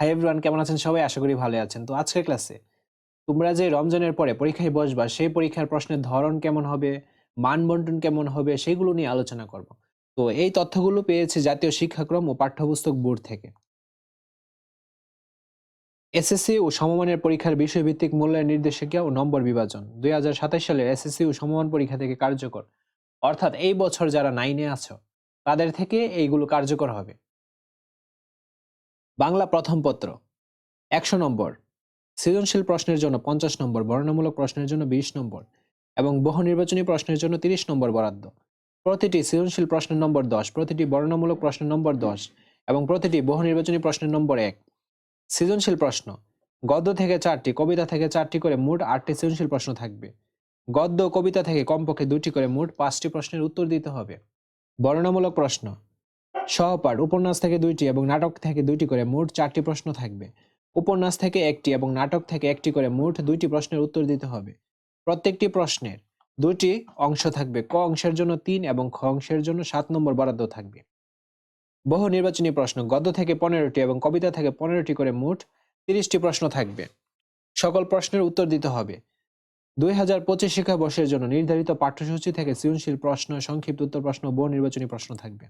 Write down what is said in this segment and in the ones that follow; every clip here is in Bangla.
হাই এভরিওয়ান কেমন আছেন সবাই? আশা করি ভালো আছেন। তো আজকের ক্লাসে তোমরা যে রমজানের পরে পরীক্ষায় বসবা, সেই পরীক্ষার প্রশ্নের ধরন কেমন হবে মান বন্টন কেমন হবে, সেগুলো নিয়ে আলোচনা করব। তো এই তথ্যগুলো পেয়েছে জাতীয় শিক্ষাক্রম ও পাঠ্যপুস্তক বোর্ড থেকে। এসএসসি ও সমমানের পরীক্ষার বিষয়ভিত্তিক মূল্যায়ন নির্দেশিকা ও নম্বর বিভাজন দুই হাজার সাতাশ সালের এসএসসি ও সমমান পরীক্ষা থেকে কার্যকর। অর্থাৎ এই বছর যারা নাইনে আছো, তাদের থেকে এইগুলো কার্যকর হবে। বাংলা প্রথম পত্র, একশো নম্বর। সৃজনশীল প্রশ্নের জন্য পঞ্চাশ নম্বর, বর্ণনামূলক প্রশ্নের জন্য বিশ নম্বর এবং বহু নির্বাচনী প্রশ্নের জন্য তিরিশ নম্বর বরাদ্দ। প্রতিটি সৃজনশীল প্রশ্নের নম্বর দশ, প্রতিটি বর্ণনামূলক প্রশ্নের নম্বর দশ এবং প্রতিটি বহু নির্বাচনী প্রশ্নের নম্বর এক। সৃজনশীল প্রশ্ন, গদ্য থেকে চারটি, কবিতা থেকে চারটি করে মোট আটটি সৃজনশীল প্রশ্ন থাকবে। গদ্য, কবিতা থেকে কমপক্ষে দুটি করে মোট পাঁচটি প্রশ্নের উত্তর দিতে হবে। বর্ণনামূলক প্রশ্ন সহপাঠ উপন্যাস থেকে দুইটি এবং নাটক থেকে দুইটি করে মোট চারটি প্রশ্ন থাকবে। উপন্যাস থেকে একটি এবং নাটক থেকে একটি করে মোট দুইটি প্রশ্নের উত্তর দিতে হবে। প্রত্যেকটি প্রশ্নের দুটি অংশ থাকবে। ক অংশের জন্য তিন এবং খ অংশের জন্য সাত নম্বর বরাদ্দ থাকবে। বহু নির্বাচনী প্রশ্ন, গদ্য থেকে পনেরোটি এবং কবিতা থেকে পনেরোটি করে মোট তিরিশটি প্রশ্ন থাকবে। সকল প্রশ্নের উত্তর দিতে হবে। দুই হাজার পঁচিশ শিক্ষাবর্ষের জন্য নির্ধারিত পাঠ্যসূচি থেকে সৃজনশীল প্রশ্ন, সংক্ষিপ্ত উত্তর প্রশ্ন, বহু নির্বাচনী প্রশ্ন থাকবে।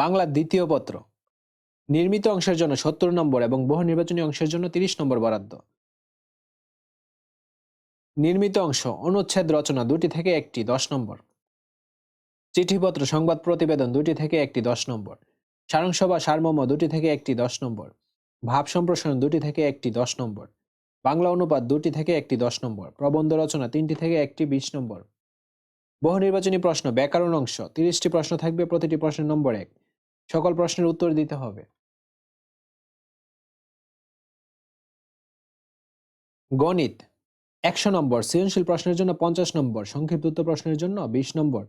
বাংলা দ্বিতীয় পত্র। নির্মিত অংশের জন্য সত্তর নম্বর এবং বহু নির্বাচনী অংশের জন্য তিরিশ নম্বর বরাদ্দ। নির্মিত অংশ, অনুচ্ছেদ রচনা দুটি থেকে একটি, দশ নম্বর। চিঠিপত্র, সংবাদ প্রতিবেদন দুটি থেকে একটি, দশ নম্বর। সারাংশ বা দুটি থেকে একটি, দশ নম্বর। ভাব সম্প্রসারণ দুটি থেকে একটি, দশ নম্বর। বাংলা অনুবাদ দুটি থেকে একটি, দশ নম্বর। প্রবন্ধ রচনা তিনটি থেকে একটি, বিশ নম্বর। বহু নির্বাচনী প্রশ্ন, ব্যাকরণ অংশ, তিরিশটি প্রশ্ন থাকবে, প্রতিটি প্রশ্নের নম্বর এক। সকল প্রশ্নের উত্তর দিতে হবে। গণিত, একশো নম্বর, সৃজনশীল প্রশ্নের জন্য পঞ্চাশ নম্বর, সংক্ষিপ্ত প্রশ্নের জন্য বিশ নম্বর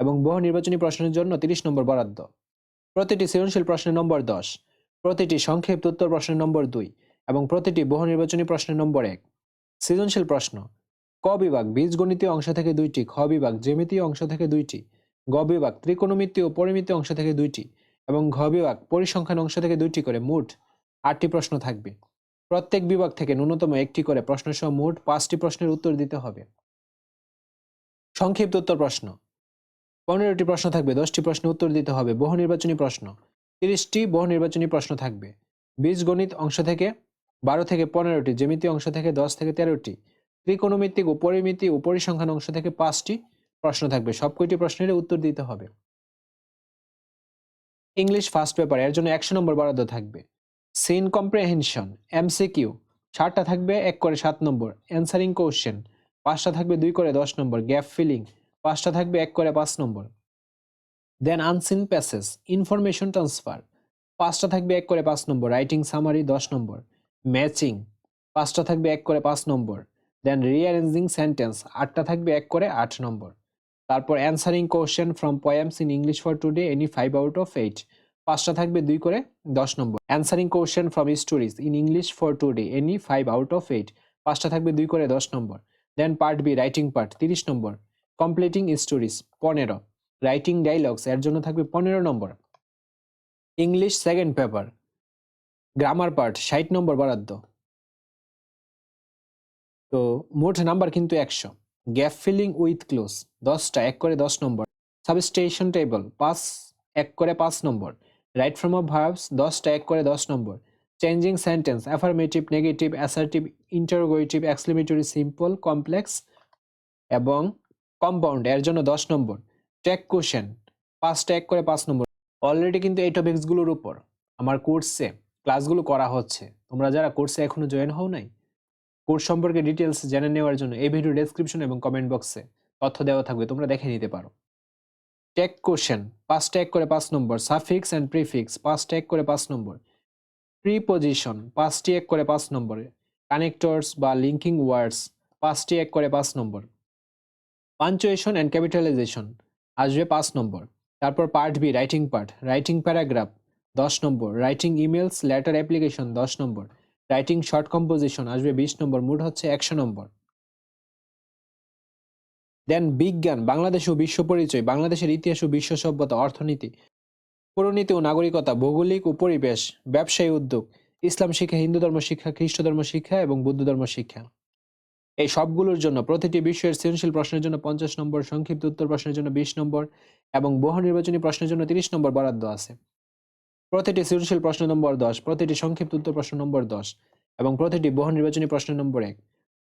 এবং বহু নির্বাচনী প্রশ্নের জন্য তিরিশ নম্বর বরাদ্দ। প্রতিটি সৃজনশীল প্রশ্নের নম্বর দশ, প্রতিটি সংক্ষিপ্ত উত্তর প্রশ্নের নম্বর দুই এবং প্রতিটি বহু নির্বাচনী প্রশ্নের নম্বর এক। সৃজনশীল প্রশ্ন, ক বিভাগ বীজগণিতীয় অংশ থেকে দুইটি, খ বিভাগ জ্যামিতীয় অংশ থেকে দুইটি, গ বিভাগ ত্রিকোণমিতি ও পরিমিতি অংশ থেকে দুইটি এবং ঘ বিভাগ পরিসংখ্যান অংশ থেকে দুইটি করে মোট আটটি প্রশ্ন থাকবে। প্রত্যেক বিভাগ থেকে ন্যূনতম একটি করে প্রশ্নসহ মোট পাঁচটি প্রশ্নের উত্তর দিতে হবে। সংক্ষিপ্ত উত্তর প্রশ্ন। পনেরোটি প্রশ্ন থাকবে, দশটি প্রশ্নের উত্তর দিতে হবে, বহু নির্বাচনী প্রশ্ন। তিরিশটি বহু নির্বাচনী প্রশ্ন থাকবে। বীজগণিত অংশ থেকে বারো থেকে পনেরোটি, জ্যামিতি অংশ থেকে দশ থেকে তেরোটি, ত্রিকোণমিতিক ও পরিমিতি ও পরিসংখ্যান অংশ থেকে পাঁচটি প্রশ্ন থাকবে। সবকটি প্রশ্নের উত্তর দিতে হবে। ইংলিশ ফার্স্ট পেপার এর জন্য একশো নম্বর বরাদ্দ থাকবে। সিন কম্প্রেহেনশন এমসিকিউ ষাটটা থাকবে, এক করে সাত নম্বর। অ্যান্সারিং কোশ্চেন পাঁচটা থাকবে, দুই করে দশ নম্বর। গ্যাপ ফিলিং পাঁচটা থাকবে, এক করে পাঁচ নম্বর। Then unseen passage information transfer পাঁচটা থাকবে, এক করে পাঁচ নম্বর। রাইটিং সামারি দশ নম্বর। ম্যাচিং পাঁচটা থাকবে, এক করে পাঁচ নম্বর। দেন রিঅ্যারেঞ্জিং সেন্টেন্স আটটা থাকবে, এক করে আট নম্বর। তারপর answering question from poems in English for today any five out of eight পাঁচটা থাকবে দুই করে, দশ নম্বর। Answering question from stories in English for today any five out of eight পাঁচটা থাকবে দুই করে, দশ নম্বর। Then part B writing part তিরিশ নম্বর। কমপ্লিটিং স্টোরিজ পনেরো। রাইটিং ডাইলগস এর জন্য থাকবে পনেরো নম্বর। English second paper grammar part ষাট নম্বর বরাদ্দ। তো মোট নাম্বার কিন্তু একশো। গ্যাপ ফিলিং উইথ ক্লোজ, দশটা, এক করে দশ নম্বর। সাবস্টেশন টেবল, পাঁচ, এক করে পাঁচ নম্বর। রাইট ফ্রম অফ ভার্বস, দশটা, এক করে দশ নম্বর। Changing sentence, affirmative, negative, assertive, interrogative, exclamatory, simple, complex এবং কম্পাউন্ড, এর জন্য দশ নম্বর। ট্যাক কোশ্চেন, পাঁচটা, এক করে পাঁচ নম্বর। অলরেডি কিন্তু এই টপিকসগুলোর উপর, আমার কোর্সে ক্লাসগুলো করা হচ্ছে। তোমরা যারা কোর্সে এখনও জয়েন হও নাই কোর্স সম্পর্কে ডিটেলস জেনে নেওয়ার জন্য এই ভিডিও ডেসক্রিপশন এবং কমেন্ট বক্সে তথ্য দেওয়া থাকবে, তোমরা দেখে নিতে পারো। টেক কোশ্চেন পাঁচ ট্যাগ করে পাঁচ নম্বর সাফিক্স অ্যান্ড প্রিফিক্স পাঁচ ট্যাগ করে পাঁচ নম্বর। প্রিপোজিশন পাঁচটি এক করে পাঁচ নম্বর। কানেক্টরস বা লিঙ্কিং ওয়ার্ডস পাঁচটি এক করে পাঁচ নম্বর। পাঞ্চুয়েশন অ্যান্ড ক্যাপিটালাইজেশন আসবে পাঁচ নম্বর। তারপর part B writing part writing paragraph দশ নম্বর। রাইটিং ইমেলস লেটার অ্যাপ্লিকেশন দশ নম্বর। রাইটিং শর্ট কম্পোজিশন, আসবে বিশ নম্বর, মুড হচ্ছে একশো নম্বর। দেন বিজ্ঞান, বাংলাদেশ ও বিশ্ব পরিচয়, বাংলাদেশের ইতিহাস ও বিশ্ব সভ্যতা, অর্থনীতি, পরিণীতি ও নাগরিকতা, ভৌগোলিক ও পরিবেশ, ব্যবসায়ী উদ্যোগ, ইসলাম শিক্ষা, হিন্দু ধর্ম শিক্ষা, খ্রিস্ট ধর্ম শিক্ষা এবং বৌদ্ধ ধর্ম শিক্ষা। এই সবগুলোর জন্য প্রতিটি বিষয়ের সৃজনশীল প্রশ্নের জন্য পঞ্চাশ নম্বর, সংক্ষিপ্ত উত্তর প্রশ্নের জন্য বিশ নম্বর এবং বহু নির্বাচনী প্রশ্নের জন্য তিরিশ নম্বর বরাদ্দ আছে। প্রতিটি সৃজনশীল প্রশ্ন নম্বর দশ, প্রতিটি সংক্ষিপ্ত উত্তর প্রশ্ন নম্বর দশ এবং প্রতিটি বহু নির্বাচনী প্রশ্ন নম্বর এক।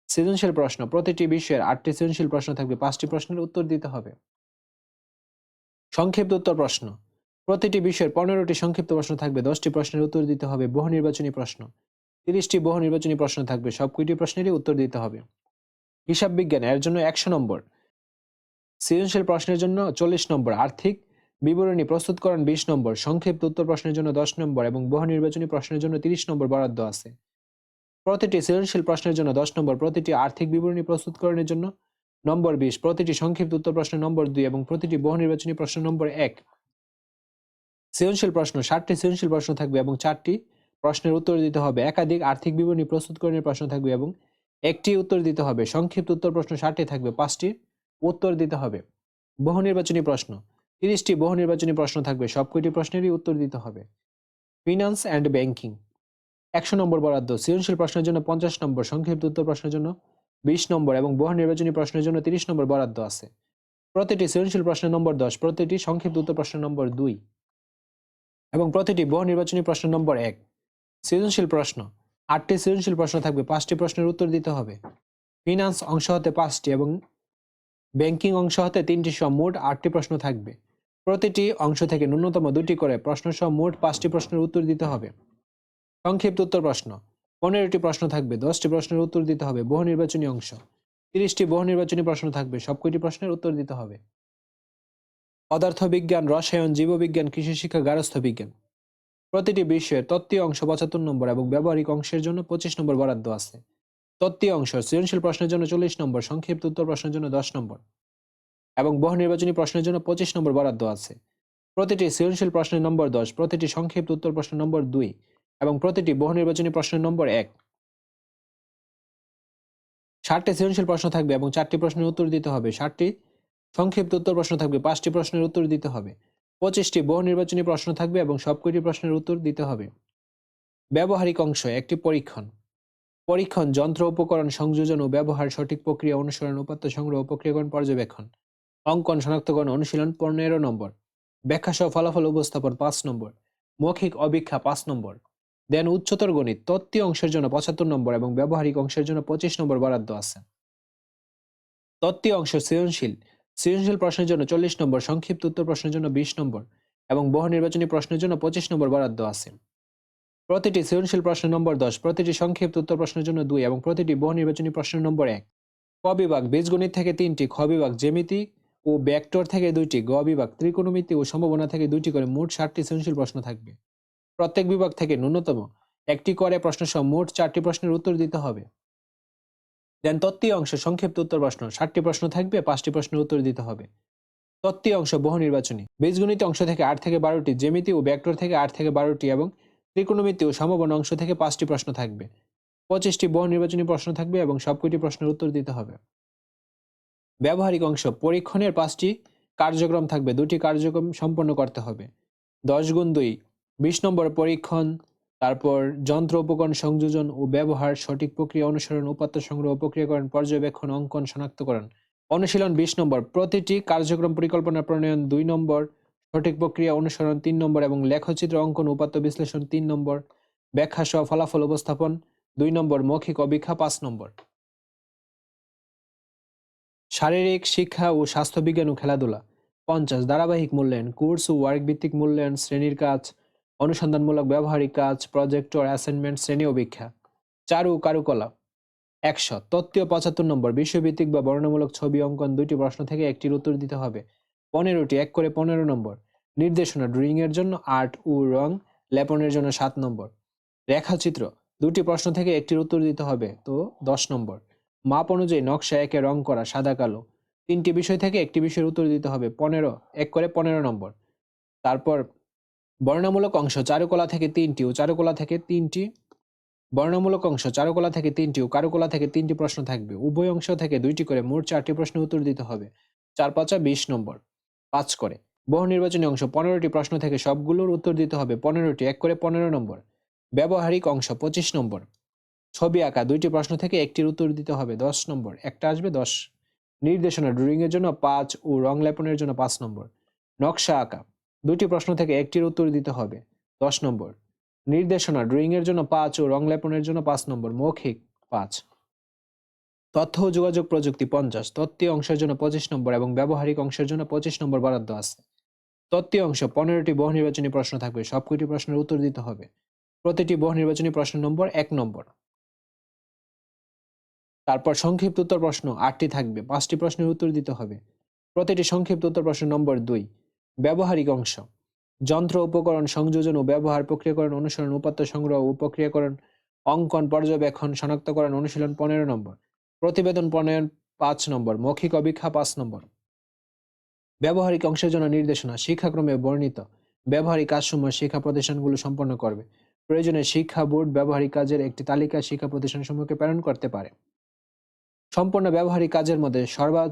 সৃজনশীল প্রশ্ন, প্রতিটি বিষয়ের আটটি সৃজনশীল প্রশ্ন থাকবে, পাঁচটি প্রশ্নের উত্তর দিতে হবে। সংক্ষিপ্ত উত্তর প্রশ্ন, প্রতিটি বিষয়ের পনেরোটি সংক্ষিপ্ত প্রশ্ন থাকবে, দশটি প্রশ্নের উত্তর দিতে হবে, বহু নির্বাচনী প্রশ্ন। তিরিশটি বহু নির্বাচনী প্রশ্ন থাকবে সব কয়টি প্রশ্নেরই উত্তর দিতে হবে। হিসাব বিজ্ঞান, এর জন্য একশো নম্বর। সৃজনশীল প্রশ্নের জন্য চল্লিশ নম্বর, আর্থিক বিবরণী প্রস্তুত প্রস্তুতকরণ বিশ নম্বর, সংক্ষিপ্ত উত্তর প্রশ্নের জন্য দশ নম্বর এবং বহু নির্বাচনী প্রশ্নের জন্য তিরিশ নম্বর বরাদ্দ আছে। প্রতিটি সৃজনশীল প্রশ্নের জন্য দশ নম্বর, প্রতিটি আর্থিক বিবরণী প্রস্তুতকরণের জন্য নম্বর বিশ, প্রতিটি সংক্ষিপ্ত উত্তর প্রশ্নের নম্বর দুই এবং প্রতিটি বহু নির্বাচনী প্রশ্ন নম্বর এক। সৃজনশীল প্রশ্ন, ষাটটি সৃজনশীল প্রশ্ন থাকবে এবং চারটি প্রশ্নের উত্তর দিতে হবে। একাধিক আর্থিক বিবরণী প্রস্তুতকরণের প্রশ্ন থাকবে এবং একটি উত্তর দিতে হবে। সংক্ষিপ্ত উত্তর প্রশ্ন ষাটটি থাকবে, পাঁচটি উত্তর দিতে হবে। বহু নির্বাচনী প্রশ্ন তিরিশটি বহু নির্বাচনী প্রশ্ন থাকবে। সবকটি প্রশ্নেরই উত্তর দিতে হবে। ফিনান্স অ্যান্ড ব্যাংকিং একশো নম্বর বরাদ্দ। সৃজনশীল প্রশ্নের জন্য পঞ্চাশ নম্বর। সংক্ষিপ্ত উত্তর প্রশ্নের জন্য বিশ নম্বর এবং বহু নির্বাচনী প্রশ্নের জন্য তিরিশ নম্বর বরাদ্দ আছে। প্রতিটি সৃজনশীল প্রশ্নের নম্বর দশ, প্রতিটি সংক্ষিপ্ত উত্তর প্রশ্নের নম্বর দুই এবং প্রতিটি বহু নির্বাচনী প্রশ্নের নম্বর এক। সৃজনশীল প্রশ্ন। আটটি সৃজনশীল প্রশ্ন থাকবে। পাঁচটি প্রশ্নের উত্তর দিতে হবে। ফিনান্স অংশ হতে পাঁচটি এবং ব্যাংকিং অংশ হতে তিনটি সহ মোট আটটি প্রশ্ন থাকবে। প্রতিটি অংশ থেকে ন্যূনতম দুটি করে প্রশ্ন সহ মোট পাঁচটি প্রশ্নের উত্তর দিতে হবে। সংক্ষিপ্ত উত্তর প্রশ্ন। পনেরোটি প্রশ্ন থাকবে, দশটি প্রশ্নের উত্তর দিতে হবে, বহু নির্বাচনী অংশ। তিরিশটি বহু নির্বাচনী প্রশ্ন থাকবে, সবকটি প্রশ্নের উত্তর দিতে হবে। পদার্থ বিজ্ঞান, রসায়ন, জীববিজ্ঞান, কৃষি শিক্ষা গারস্থ বিজ্ঞান। প্রতিটি বিষয়ের তত্ত্বীয় অংশ পঁচাত্তর নম্বর এবং ব্যবহারিক অংশের জন্য পঁচিশ নম্বর বরাদ্দ আছে। তত্ত্বীয় অংশ, সৃজনশীল প্রশ্নের জন্য চল্লিশ নম্বর, সংক্ষিপ্ত উত্তর প্রশ্নের জন্য দশ নম্বর। এবং বহু নির্বাচনী প্রশ্নের জন্য পঁচিশ নম্বর বরাদ্দ আছে। প্রতিটি সৃজনশীল প্রশ্নের নম্বর দশ, প্রতিটি সংক্ষিপ্ত উত্তর প্রশ্ন নম্বর দুই এবং প্রতিটি বহু নির্বাচনী প্রশ্নের নম্বর এক। ষাটটি সৃজনশীল প্রশ্ন থাকবে এবং চারটি প্রশ্নের উত্তর দিতে হবে। ষাটটি সংক্ষিপ্ত উত্তর প্রশ্ন থাকবে, পাঁচটি প্রশ্নের উত্তর দিতে হবে। পঁচিশটি বহু নির্বাচনী প্রশ্ন থাকবে এবং সবকটি প্রশ্নের উত্তর দিতে হবে। ব্যবহারিক অংশ, একটি পরীক্ষণ। পরীক্ষণ, যন্ত্র, উপকরণ সংযোজন ও ব্যবহার সঠিক প্রক্রিয়া অনুসরণ, উপাত্ত সংগ্রহ প্রক্রিয়াকরণ পর্যবেক্ষণ। অঙ্কন শনাক্তকরণ অনুশীলন পনেরো নম্বর। ব্যাখ্যা সহ ফলাফল উপস্থাপন পাঁচ নম্বর। মৌখিক অবীক্ষা পাঁচ নম্বর। দেন উচ্চতর গণিত, তত্ত্বীয় অংশের জন্য পঁচাত্তর নম্বর এবং ব্যবহারিক অংশের জন্য পঁচিশ নম্বর বরাদ্দ আছে। তত্ত্বীয় অংশ সৃজনশীল। সৃজনশীল প্রশ্নের জন্য চল্লিশ নম্বর, সংক্ষিপ্ত উত্তর প্রশ্নের জন্য বিশ নম্বর এবং বহু নির্বাচনী প্রশ্নের জন্য পঁচিশ নম্বর বরাদ্দ আছে। প্রতিটি সৃজনশীল প্রশ্নের নম্বর দশ, প্রতিটি সংক্ষিপ্ত উত্তর প্রশ্নের জন্য দুই এবং প্রতিটি বহু নির্বাচনী প্রশ্নের নম্বর এক। ক বিভাগ, বীজগণিত থেকে তিনটি, খ বিভাগ ও ব্যাক্টর থেকে দুইটি, গ বিভাগ, ত্রিকোণমিতি ও সম্ভাবনা থেকে দুইটি করে মোট ষাটটি সৃজনশীল প্রশ্ন থাকবে। প্রত্যেক বিভাগ থেকে ন্যূনতম একটি করে প্রশ্ন সহ মোট চারটি প্রশ্নের উত্তর দিতে হবে। দেন তত্ত্বীয় অংশ, সংক্ষিপ্ত উত্তর প্রশ্ন, ষাটটি প্রশ্ন থাকবে, পাঁচটি প্রশ্নের উত্তর দিতে হবে। তত্ত্বীয় অংশ বহু নির্বাচনী বীজগণিত অংশ থেকে আট থেকে বারোটি, জ্যামিতি ও ব্যাক্টর থেকে আট থেকে বারোটি এবং ত্রিকোণমিতি ও সম্ভাবনা অংশ থেকে পাঁচটি প্রশ্ন থাকবে। পঁচিশটি বহু নির্বাচনী প্রশ্ন থাকবে এবং সবকটি প্রশ্নের উত্তর দিতে হবে। ব্যবহারিক অংশ পরীক্ষণের পাঁচটি কার্যক্রম থাকবে। দুটি কার্যক্রম সম্পন্ন করতে হবে। দশ গুণ দুই, বিশ নম্বর পরীক্ষণ, তারপর যন্ত্র উপকরণ সংযোজন ও ব্যবহার, সঠিক প্রক্রিয়া অনুসরণ, উপাত্ত সংগ্রহ, প্রক্রিয়াকরণ, পর্যবেক্ষণ, অঙ্কন, শনাক্তকরণ। অনুশীলন বিশ নম্বর, প্রতিটি কার্যক্রম পরিকল্পনা প্রণয়ন দুই নম্বর, সঠিক প্রক্রিয়া অনুসরণ তিন নম্বর এবং লেখচিত্র অঙ্কন, উপাত্ত বিশ্লেষণ তিন নম্বর, ব্যাখ্যা সহ ফলাফল উপস্থাপন দুই নম্বর, মৌখিক অবীক্ষা পাঁচ নম্বর। শারীরিক শিক্ষা ও স্বাস্থ্য বিজ্ঞান ও খেলাধুলা। পঞ্চাশ, ধারাবাহিক মূল্যায়ন, কোর্স ও ওয়ার্ক ভিত্তিক মূল্যায়ন, শ্রেণির কাজ, অনুসন্ধানমূলক ব্যবহারিক কাজ প্রজেক্টর অ্যাসাইনমেন্ট শ্রেণি অভিক্ষা চারু কারুকলা। একশো তত্ত্বীয় পঁচাত্তর নম্বর বিশ্বভিত্তিক বা বর্ণমূলক ছবি, অঙ্কন দুইটি প্রশ্ন থেকে একটির উত্তর দিতে হবে। পনেরোটি, এক করে পনেরো নম্বর। নির্দেশনা ড্রয়িং এর জন্য আর্ট ও রং, লেপনের জন্য সাত নম্বর। রেখাচিত্র, দুটি প্রশ্ন থেকে একটির উত্তর দিতে হবে, তো দশ নম্বর। মাপ অনুযায়ী নকশা একে রং করা সাদা, কালো। তিনটি বিষয় থেকে একটি বিষয়ের উত্তর দিতে হবে পনেরো, এক করে পনেরো নম্বর। তারপর বর্ণমূলক অংশ চারুকলা থেকে তিনটি ও চারুকলা থেকে তিনটি। বর্ণমূলক অংশ চারুকলা থেকে তিনটি ও কারুকলা থেকে তিনটি প্রশ্ন থাকবে। উভয় অংশ থেকে দুইটি করে মোট চারটি প্রশ্নের উত্তর দিতে হবে। চার পাঁচা বিশ নম্বর। পাঁচ করে। বহু নির্বাচনী অংশ পনেরোটি প্রশ্ন থেকে সবগুলোর উত্তর দিতে হবে পনেরোটি, এক করে পনেরো নম্বর। ব্যবহারিক অংশ পঁচিশ নম্বর। ছবি আঁকা, দুইটি প্রশ্ন থেকে একটির উত্তর দিতে হবে, দশ নম্বর। একটা আসবে, দশ। নির্দেশনা ড্রয়িং এর জন্য পাঁচ ও রং লেপনের জন্য পাঁচ নম্বর। নকশা আঁকা দুটি প্রশ্ন থেকে একটির উত্তর দিতে হবে, দশ নম্বর। নির্দেশনা ড্রয়িং এর জন্য পাঁচ ও রং লেপনের জন্য পাঁচ নম্বর, মৌখিক পাঁচ। তথ্য ও যোগাযোগ প্রযুক্তি, পঞ্চাশ। তত্ত্বীয় অংশের জন্য পঁচিশ নম্বর এবং ব্যবহারিক অংশের জন্য পঁচিশ নম্বর বরাদ্দ আছে। তত্ত্বীয় অংশ, পনেরোটি বহু নির্বাচনী প্রশ্ন থাকবে, সবকটি প্রশ্নের উত্তর দিতে হবে। প্রতিটি বহু নির্বাচনী প্রশ্ন নম্বর এক নম্বর। তারপর সংক্ষিপ্ত উত্তর প্রশ্ন আটটি থাকবে, পাঁচটি প্রশ্নের উত্তর দিতে হবে। প্রতিটি সংক্ষিপ্ত উত্তর প্রশ্ন নম্বর দুই, ব্যবহারিক অংশ। যন্ত্র উপকরণ সংযোজন ও ব্যবহার প্রক্রিয়াকরণ অনুসরণ উপাত্ত সংগ্রহ ও প্রক্রিয়াকরণ অঙ্কন পর্যবেক্ষণ শনাক্তকরণ অনুশীলন পনেরো নম্বর, প্রতিবেদন প্রণয়ন পাঁচ নম্বর, মৌখিক অভীক্ষা পাঁচ নম্বর। ব্যবহারিক অংশের জন্য নির্দেশনা, শিক্ষাক্রমে বর্ণিত। ব্যবহারিক কাজসমূহ শিক্ষা প্রতিষ্ঠানগুলো সম্পন্ন করবে। প্রয়োজনে শিক্ষা বোর্ড ব্যবহারিক কাজের একটি তালিকা শিক্ষা প্রতিষ্ঠানসমূহকে প্রেরণ করতে পারে। সম্পূর্ণ ব্যবহারিক কাজের মধ্যে সর্বা,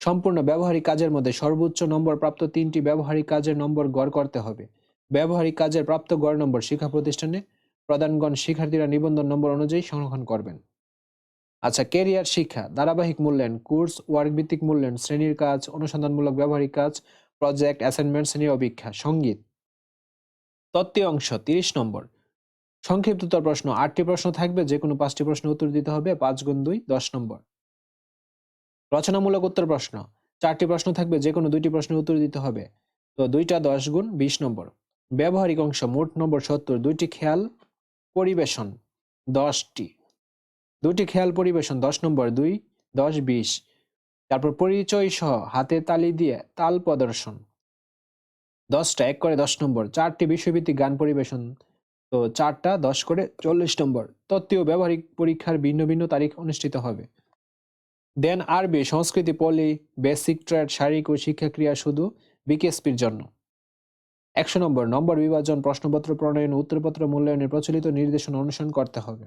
সম্পূর্ণ ব্যবহারিক কাজের মধ্যে সর্বোচ্চ নম্বর প্রাপ্ত তিনটি ব্যবহারিক কাজের নম্বর গড় করতে হবে। ব্যবহারিক কাজের প্রাপ্ত গড় নম্বর শিক্ষা প্রতিষ্ঠানে প্রধানগণ শিক্ষার্থীরা নিবন্ধন নম্বর অনুযায়ী সংরক্ষণ করবেন। আচ্ছা কেরিয়ার শিক্ষা, ধারাবাহিক মূল্যায়ন, কোর্স ওয়ার্ক ভিত্তিক মূল্যায়ন, শ্রেণির কাজ, অনুসন্ধানমূলক ব্যবহারিক কাজ প্রজেক্ট অ্যাসাইনমেন্ট শ্রেণির অভিক্ষা সংগীত। তত্ত্বীয় অংশ, তিরিশ নম্বর সংক্ষিপ্ত উত্তর প্রশ্ন। আটটি প্রশ্ন থাকবে যে কোনো পাঁচটি প্রশ্নের উত্তর দিতে হবে। পাঁচ গুণ দুই, দশ নম্বর। রচনামূলক উত্তর প্রশ্ন। চারটি প্রশ্ন থাকবে যে কোনো দুইটি প্রশ্নের উত্তর দিতে হবে। তো দুইটা দশ গুণ বিশ নম্বর। ব্যবহারিক অংশ, মোট নম্বর সত্তর। দুইটি খেয়াল পরিবেশন, দশটি। দুটি খেয়াল পরিবেশন, দশ নম্বর, দুই, দশ, বিশ। তারপর পরিচয় সহ, হাতে তালি দিয়ে তাল প্রদর্শন। দশটা, এক করে দশ নম্বর। চারটি বিষয়ভিত্তিক গান পরিবেশন তো চারটা দশ করে চল্লিশ নম্বর তত্ত্বীয় ব্যবহারিক পরীক্ষার ভিন্ন ভিন্ন তারিখ অনুষ্ঠিত হবে। দেন আরবি সংস্কৃতি পলি বেসিক ট্রেড শারীরিক ও শিক্ষাক্রিয়া শুধু বিকেএসপির জন্য। একশো নম্বর নম্বর বিভাজন, প্রশ্নপত্র প্রণয়ন, উত্তরপত্র মূল্যায়নের প্রচলিত নির্দেশনা অনুসরণ করতে হবে।